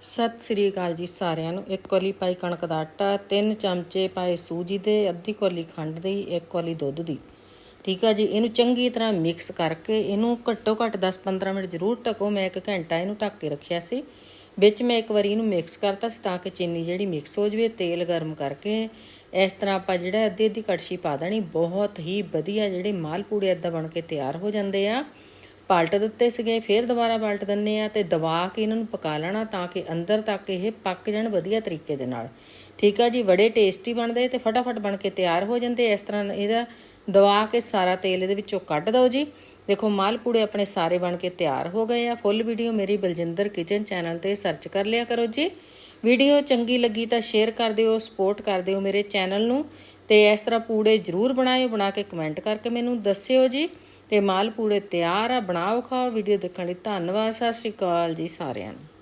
ਸਤਿ ਸ੍ਰੀ ਅਕਾਲ ਜੀ ਸਾਰਿਆਂ ਨੂੰ। ਇੱਕ ਕੋਲੀ ਪਾਈ ਕਣਕ ਦਾ ਆਟਾ, ਤਿੰਨ ਚਮਚੇ ਪਾਏ ਸੂਜੀ ਦੇ, ਅੱਧੀ ਕੋਲੀ ਖੰਡ ਦੀ, ਇੱਕ ਕੋਲੀ ਦੁੱਧ ਦੀ। ਠੀਕ ਆ ਜੀ, ਇਹਨੂੰ ਚੰਗੀ ਤਰ੍ਹਾਂ ਮਿਕਸ ਕਰਕੇ ਇਹਨੂੰ ਘੱਟੋ ਘੱਟ 10-15 ਮਿੰਟ ਜ਼ਰੂਰ ਢਕੋ। ਮੈਂ ਇੱਕ ਘੰਟਾ ਇਹਨੂੰ ਢੱਕ ਕੇ ਰੱਖਿਆ ਸੀ। ਵਿੱਚ ਮੈਂ ਇੱਕ ਵਾਰੀ ਇਹਨੂੰ ਮਿਕਸ ਕਰਤਾ ਸੀ ਤਾਂ ਕਿ ਚੀਨੀ ਜਿਹੜੀ ਮਿਕਸ ਹੋ ਜਵੇ, ਤੇਲ ਗਰਮ ਕਰਕੇ ਇਸ ਤਰ੍ਹਾਂ ਆਪਾਂ ਜਿਹੜਾ ਅੱਧੀ ਅੱਧੀ ਕੜਛੀ ਪਾ ਦੇਣੀ, ਬਹੁਤ ਹੀ ਵਧੀਆ ਜਿਹੜੇ ਮਾਲਪੂੜੇ ਏਦਾਂ ਬਣ ਕੇ ਤਿਆਰ ਹੋ ਜਾਂਦੇ ਆ। ਪਲਟ ਦਿੱਤੇ ਸੀਗੇ, ਫਿਰ ਦੁਬਾਰਾ ਪਲਟ ਦਿੰਨੇ ਆ ਤੇ ਦਬਾ ਕੇ ਇਹਨਾਂ ਨੂੰ ਪਕਾ ਲੈਣਾ ਤਾਂ ਕਿ ਅੰਦਰ ਤੱਕ ਇਹ ਪੱਕ ਜਾਣ ਵਧੀਆ ਤਰੀਕੇ ਦੇ ਨਾਲ। ਠੀਕ ਆ ਜੀ ਬੜੇ ਟੇਸਟੀ ਬਣਦੇ ਤੇ ਫਟਾਫਟ ਬਣ ਕੇ ਤਿਆਰ ਹੋ ਜਾਂਦੇ ਇਸ ਤਰ੍ਹਾਂ ਇਹਦਾ ਦਬਾ ਕੇ ਸਾਰਾ ਤੇਲ ਇਹਦੇ ਵਿੱਚੋਂ ਕੱਢ ਦਿਓ ਜੀ। ਦੇਖੋ ਮਾਲਪੂੜੇ ਆਪਣੇ ਸਾਰੇ ਬਣ ਕੇ ਤਿਆਰ ਹੋ ਗਏ ਆ। ਫੁੱਲ ਵੀਡੀਓ ਮੇਰੀ ਬਲਜਿੰਦਰ ਕਿਚਨ ਚੈਨਲ ਤੇ ਸਰਚ ਕਰ ਲਿਆ ਕਰੋ ਜੀ। ਵੀਡੀਓ ਚੰਗੀ ਲੱਗੀ ਤਾਂ ਸ਼ੇਅਰ ਕਰ ਦਿਓ, ਸਪੋਰਟ ਕਰ ਦਿਓ ਮੇਰੇ ਚੈਨਲ ਨੂੰ ਤੇ ਇਸ ਤਰ੍ਹਾਂ ਪੂੜੇ ਜ਼ਰੂਰ ਬਣਾਇਓ, ਬਣਾ ਕੇ ਕਮੈਂਟ ਕਰਕੇ ਮੈਨੂੰ ਦੱਸਿਓ ਜੀ। ਤੇ ਮਾਲ ਪੂੜੇ ਤਿਆਰ ਆ, ਬਣਾਓ ਖਾਓ ਵੀਡੀਓ ਦੇਖਣ ਲਈ ਧੰਨਵਾਦ, ਸਤਿ ਸ਼੍ਰੀ ਅਕਾਲ ਜੀ ਸਾਰਿਆਂ ਨੂੰ।